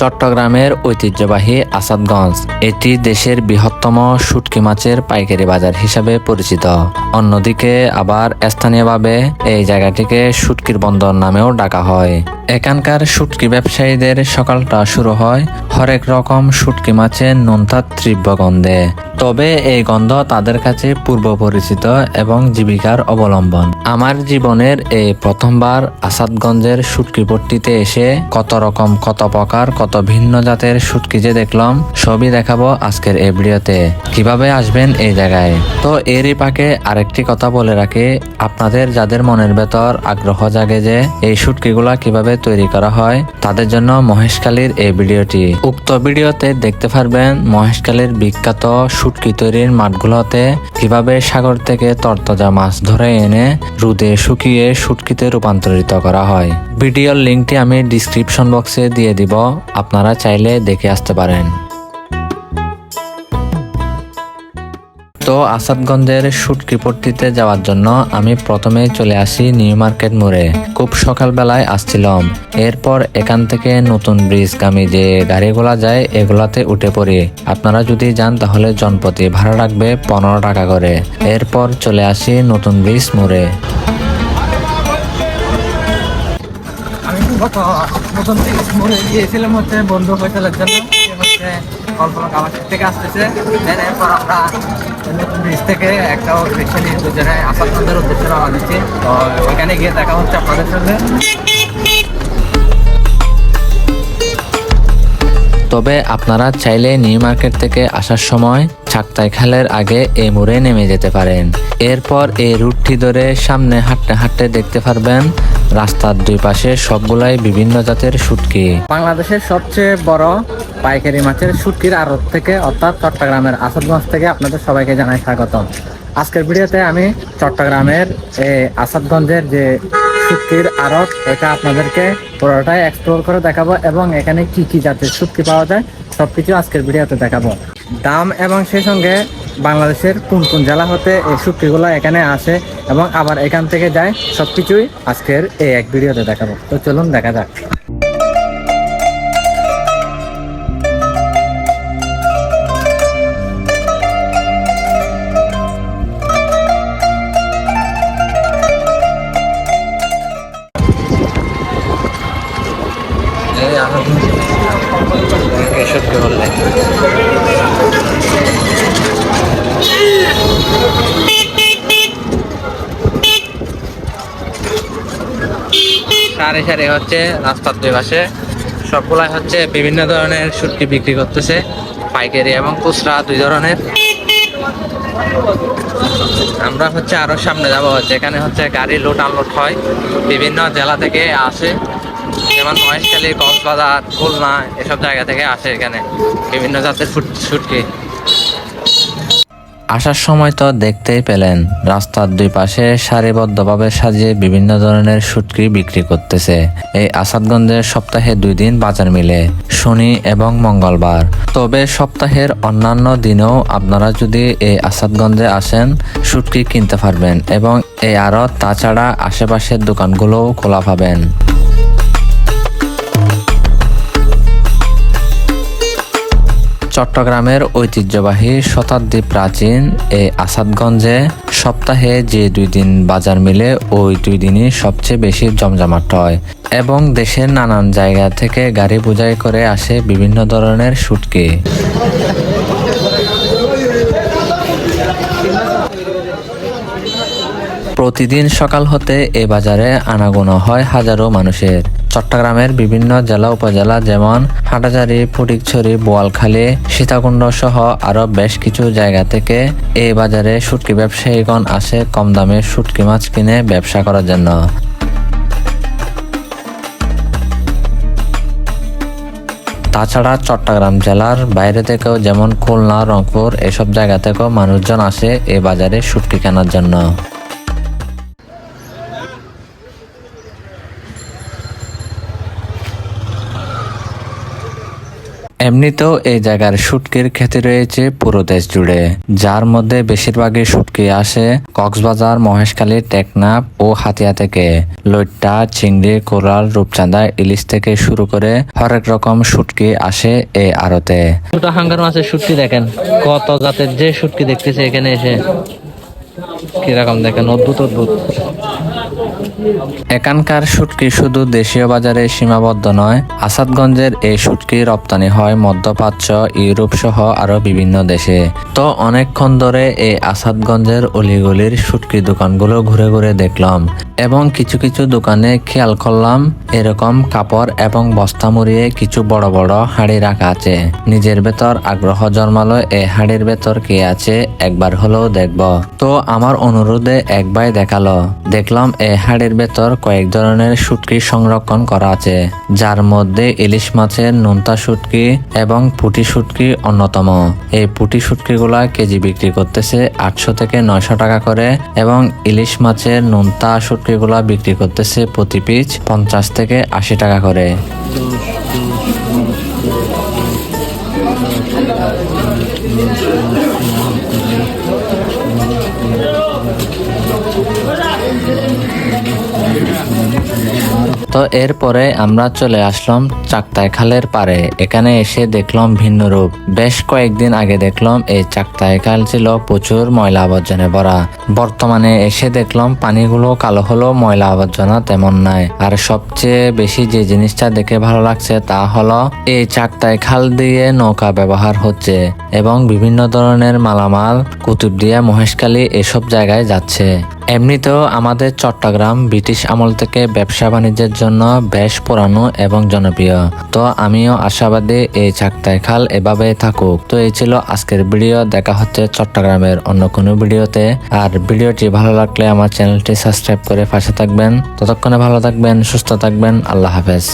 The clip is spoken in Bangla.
চট্টগ্রামের ঐতিহ্যবাহী আসাদগঞ্জ। এটি দেশের বৃহত্তম শুটকি মাছের পাইকারি বাজার হিসাবে পরিচিত। অন্যদিকে আবার স্থানীয়ভাবে এই জায়গাটিকে শুটকির বন্দর নামেও ডাকা হয়। এখানকার শুটকি ব্যবসায়ীদের সকালটা শুরু হয় হরেক রকম শুটকি মাছের নুনতা তীব্র গন্ধে। তবে এই গন্ধ তাদের কাছে পূর্ব পরিচিত এবং জীবিকার অবলম্বন। আমার জীবনের এই প্রথমবার আসাদগঞ্জের শুটকি পট্টিতে এসে কত রকম, কত প্রকার, কত ভিন্ন জাতের শুটকি যে দেখলাম, সবই দেখাবো আজকের এই ভিডিওতে। কীভাবে আসবেন এই জায়গায়? তো এরই পাকে আরেকটি কথা বলে রাখি, আপনাদের যাদের মনের ভেতর আগ্রহ জাগে যে এই শুটকিগুলা কীভাবে তৈরি করা হয়, তাদের জন্য মহেশখালীর এই ভিডিওটি। উক্ত ভিডিওতে দেখতে পারবেন মহেশখালীর বিখ্যাত শুটকি তৈরির মাঠগুলোতে কীভাবে সাগর থেকে তরতাজা মাছ ধরে এনে রুদে শুকিয়ে শুটকিতে রূপান্তরিত করা হয়। ভিডিওর লিঙ্কটি আমি ডিসক্রিপশন বক্সে দিয়ে দিব, আপনারা চাইলে দেখে আসতে পারেন। তো আসাদগঞ্জের শুটকি পট্টিতে যাওয়ার জন্য আমি প্রথমে চলে আসি নিউ মার্কেট মোড়ে। খুব সকালবেলায় আসছিলাম। এরপর এখান থেকে নতুন ব্রিজগামী যে গাড়িগুলা যায়, এগুলাতে উঠে পড়ি। আপনারা যদি যান, তাহলে জনপ্রতি ভাড়া রাখবে পনেরো টাকা করে। এরপর চলে আসি নতুন ব্রিজ মোড়ে। নতুন থেকে মনে গিয়েছিলাম, হচ্ছে বন্ধু হচ্ছে কল্পনা কামার থেকে আসতেছে। দেন এরপর আমরা নতুন ব্রিজ থেকে একটা নিয়ে দুজনে আসামের উদ্দেশ্যে রওনা দিচ্ছি। তো ওইখানে গিয়ে দেখা হচ্ছে আপনাদের সঙ্গে তবে আপনারা চাইলে নিউ মার্কেট থেকে আসার সময় ছাকতাই খালের আগে এই মোড়ে নেমে যেতে পারেন। এরপর এই রুটটি ধরে সামনে হাঁটতে হাঁটতে দেখতে পারবেন রাস্তার দুই পাশে সবগুলাই বিভিন্ন জাতের শুটকি। বাংলাদেশের সবচেয়ে বড় পাইকারি মাছের শুটকির আড়ত থেকে অর্থাৎ চট্টগ্রামের আসাদগঞ্জ থেকে আপনাদের সবাইকে জানাই স্বাগতম। আজকের ভিডিওতে আমি চট্টগ্রামের আসাদগঞ্জের যে শুটকির আড়ত এটা আপনাদেরকে পুরোটাই এক্সপ্লোর করে দেখাবো এবং এখানে কি কি জাতের শুক্তি পাওয়া যায়, সবকিছু আজকের ভিডিওতে দেখাবো। দাম এবং সেই সঙ্গে বাংলাদেশের কোন কোন জেলা হতে এই শুক্তিগুলো এখানে আসে এবং আবার এখান থেকে যায়, সবকিছুই আজকের এই এক ভিডিওতে দেখাবো। তো চলুন দেখা যাক। সারি সারি হচ্ছে রাস্তার দুই পাশে। সবগুলাই হচ্ছে বিভিন্ন ধরনের শুটকি বিক্রি করতেছে, পাইকারি এবং খুচরা দুই ধরনের। আমরা হচ্ছে আরও সামনে যাব, যেখানে হচ্ছে গাড়ি লোড আনলোড হয়, বিভিন্ন জেলা থেকে আসে। যেমন মহেশখালী কক্সবাজার, খুলনা, এসব জায়গা থেকে আসে এখানে বিভিন্ন জাতের শুটকি। আসার সময় তো দেখতেই পেলেন, রাস্তার দুই পাশে সারিবদ্ধভাবে সাজিয়ে বিভিন্ন ধরনের শুটকি বিক্রি করতেছে। এই আসাদগঞ্জের সপ্তাহে দুই দিন বাজার মিলে, শনি এবং মঙ্গলবার। তবে সপ্তাহের অন্যান্য দিনেও আপনারা যদি এই আসাদগঞ্জে আসেন, শুটকি কিনতে পারবেন এবং এই আরও তাছাড়া আশেপাশের দোকানগুলোও খোলা পাবেন। চট্টগ্রামের ঐতিহ্যবাহী শতাব্দী প্রাচীন এই আসাদগঞ্জে সপ্তাহে যে দুই দিন বাজার মিলে, ওই দুই দিনই সবচেয়ে বেশি জমজমাট হয় এবং দেশের নানান জায়গা থেকে গাড়ি বোঝাই করে আসে বিভিন্ন ধরনের শুটকি প্রতিদিন সকাল হতে এ বাজারে আনাগোনা হয় হাজারো মানুষের। চট্টগ্রামের বিভিন্ন জেলা উপজেলা যেমন হাটাজারি ফটিকছড়ি, বোয়ালখালী, সীতাকুণ্ড সহ আরও বেশ কিছু জায়গা থেকে এই বাজারে শুটকি ব্যবসায়ীগণ আসে কম দামে শুটকি মাছ কিনে ব্যবসা করার জন্য। তাছাড়া চট্টগ্রাম জেলার বাইরে থেকেও যেমন খুলনা, রংপুর, এসব জায়গা থেকেও মানুষজন আসে এই বাজারে শুটকি কেনার জন্য। এমনিতেও এই জায়গার শুটকির খ্যাতি রয়েছে পুরো দেশ জুড়ে। যার মধ্যে বেশিরভাগই শুটকি আসে কক্সবাজার, মহেশখালী, টেকনাফ ও হাতিয়া থেকে। লইট্টা, চিংড়ি, কোরাল, রূপচাঁদা, ইলিশ থেকে শুরু করে হরেক রকম শুটকি আসে এই আড়তে। হাঙ্গার মাছের শুটকি দেখেন, কত জাতের যে শুটকি দেখতেছে এখানে এসে। কীরকম দেখেন, অদ্ভুত অদ্ভুত। এখানকার শুটকি শুধু দেশীয় বাজারে সীমাবদ্ধ নয়, আসাদগঞ্জের এই শুটকি রপ্তানি হয় মধ্যপ্রাচ্য, ইউরোপ সহ আরও বিভিন্ন দেশে। তো অনেকক্ষণ ধরে এই আসাদগঞ্জের অলিগলির শুটকি দোকানগুলো ঘুরে ঘুরে দেখলাম এবং কিছু কিছু দোকানে খেয়াল করলাম এরকম কাপড় এবং বস্তা মুড়িয়ে কিছু বড় বড় হাড়ি রাখা আছে। নিজের ভেতর আগ্রহ জন্মালো এই হাড়ির ভেতর কি আছে একবার হলেও দেখব। তো আমার অনুরোধে এক ভাই দেখাল। দেখলাম এই হাড়ির ভেতর কয়েক ধরনের শুটকি সংরক্ষণ করা আছে, যার মধ্যে ইলিশ মাছের নোনতা শুটকি এবং পুটি শুটকি অন্যতম। এই পুটি শুটকি গুলা কেজি বিক্রি করতেছে আটশো থেকে নয়শো টাকা করে এবং ইলিশ মাছের নোনতা শুটকি গুলা বিক্রি করতেছে প্রতি পিস পঞ্চাশ থেকে আশি টাকা করে। তো এরপরে আমরা চলে আসলাম চাকতায় খালের পারে এখানে এসে দেখলাম ভিন্ন রূপ। বেশ কয়েকদিন আগে দেখলাম এই চাকতায় খাল ছিল প্রচুর ময়লা আবর্জনে ভরা। বর্তমানে এসে দেখলাম পানিগুলো কালো হলো, ময়লা আবর্জনা তেমন নাই। আর সবচেয়ে বেশি যে জিনিসটা দেখে ভালো লাগছে তা হলো এই চাকতায় খাল দিয়ে নৌকা ব্যবহার হচ্ছে এবং বিভিন্ন ধরনের মালামাল, কুতুব কুতুবদিয়া মহেশখালী এসব জায়গায় যাচ্ছে। এমনিতেও আমাদের চট্টগ্রাম ব্রিটিশ আমল থেকে ব্যবসা বাণিজ্যের জন্য বেশ পুরানো এবং জনপ্রিয়। তো আমিও আশাবাদী এই চাকতাই খাল এভাবে থাকুক। তো এই ছিল আজকের ভিডিও। দেখা হচ্ছে চট্টগ্রামের অন্য কোনো ভিডিওতে। আর ভিডিওটি ভালো লাগলে আমার চ্যানেলটি সাবস্ক্রাইব করে পাশে থাকবেন। ততক্ষণে ভালো থাকবেন, সুস্থ থাকবেন। আল্লাহ হাফেজ।